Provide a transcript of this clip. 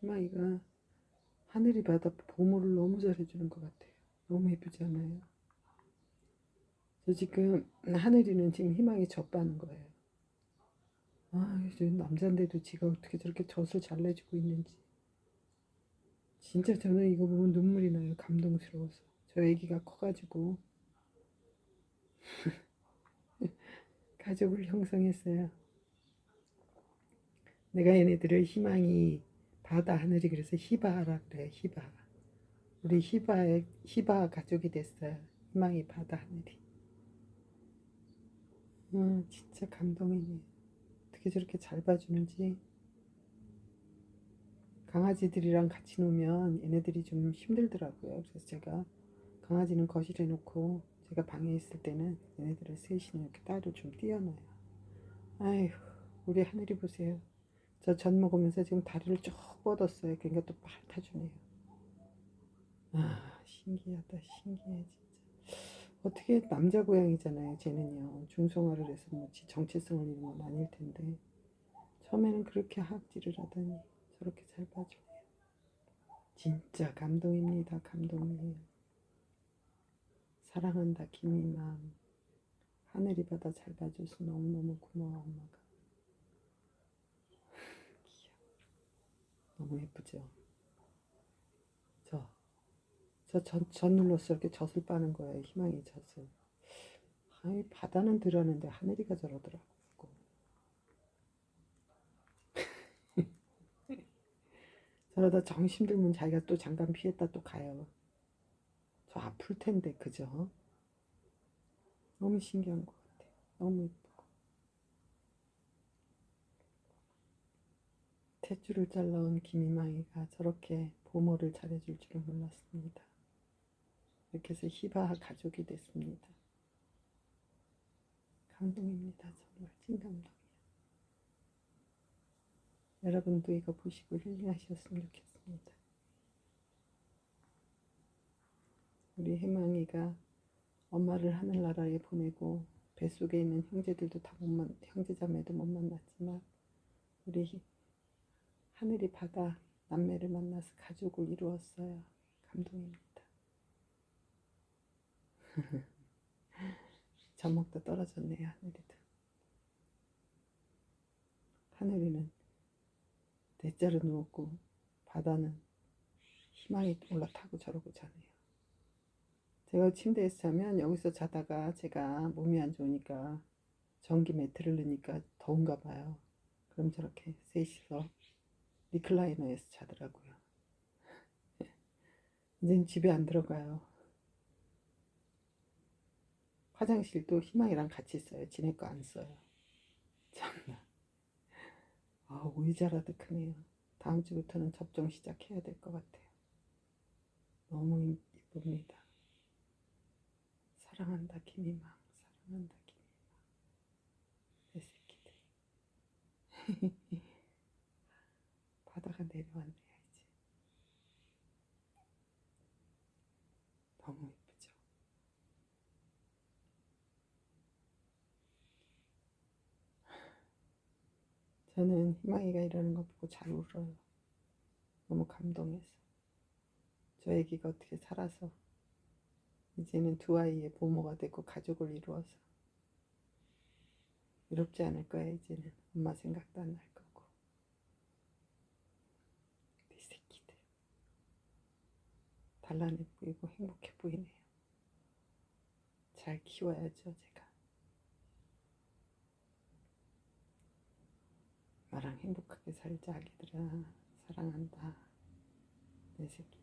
희망이가 하늘이 바다 보물을 너무 잘해주는 것 같아요. 너무 예쁘지 않아요? 저 지금 하늘이는 지금 희망이 젖바는 거예요. 아, 저 남잔데도 지가 어떻게 저렇게 젖을 잘 내주고 있는지. 진짜 저는 이거 보면 눈물이 나요. 감동스러워서. 저 애기가 커가지고 가족을 형성했어요. 내가 얘네들을 희망이 바다 하늘이 그래서 희바라 그래 희바. 우리 희바의 희바 가족이 됐어요. 희망이 바다 하늘이. 음 진짜 감동이네. 어떻게 저렇게 잘 봐주는지. 강아지들이랑 같이 놀면 얘네들이 좀 힘들더라고요. 그래서 제가 강아지는 거실에 놓고 제가 방에 있을 때는 얘네들을 셋이는 이렇게 따로 좀 띄워놔요. 아휴, 우리 하늘이 보세요. 저 전 먹으면서 지금 다리를 쭉 뻗었어요. 그러니까 또 핥아주네요. 아, 신기하다, 신기해, 진짜. 어떻게 남자 고양이잖아요, 쟤는요. 중성화를 해서 뭐 지- 정체성을 잃은 건 아닐 텐데. 처음에는 그렇게 하악질을 하더니 저렇게 잘 봐주네요. 진짜 감동입니다, 감동이에요. 사랑한다, 김이맘. 하늘이 바다 잘 봐줘서 너무너무 고마워, 엄마가. 너무 예쁘죠? 저, 저 전, 전 눌러서 이렇게 젖을 빠는 거예요. 희망이 젖을. 아이, 바다는 들었는데 하늘이가 저러더라고. 저러다 정신 들면 자기가 또 잠깐 피했다 또 가요. 저 아플 텐데, 그죠? 너무 신기한 것 같아. 너무 예쁘 탯줄을 잘라온 김이망이가 저렇게 보모를 잘해줄 줄은 몰랐습니다. 이렇게 해서 희바 가족이 됐습니다. 감동입니다. 정말 찐감동이에요. 여러분도 이거 보시고 힐링하셨으면 좋겠습니다. 우리 해망이가 엄마를 하늘나라에 보내고 뱃속에 있는 형제들도 다 못 만, 형제자매도 못 만났지만 우리 히- 하늘이 바다 남매를 만나서 가족을 이루었어요. 감동입니다. 저먹도 떨어졌네요, 하늘이도. 하늘이는 대자로 누웠고 바다는 희망이 올라타고 저러고 자네요. 제가 침대에서 자면 여기서 자다가 제가 몸이 안 좋으니까 전기 매트를 넣으니까 더운가 봐요. 그럼 저렇게 셋이서 리클라이너에서 자더라고요. 이젠 집에 안 들어가요. 화장실도 희망이랑 같이 써요. 지네 거 안 써요. 참나. 아, 의자라도 크네요. 다음 주부터는 접종 시작해야 될 것 같아요. 너무 이쁩니다. 사랑한다, 김이망. 사랑한다, 김이망. 내 새끼들. 바다가 내려왔네요, 이제. 너무 이쁘죠? 저는 희망이가 이러는 거 보고 잘 울어요. 너무 감동해서. 저 애기가 어떻게 살아서 이제는 두 아이의 부모가 되고 가족을 이루어서 외롭지 않을 거야 이제는 엄마 생각도 안 날 거고 단란해 보이고 행복해 보이네요. 잘 키워야죠, 제가. 나랑 행복하게 살자, 아기들아. 사랑한다. 내 새끼.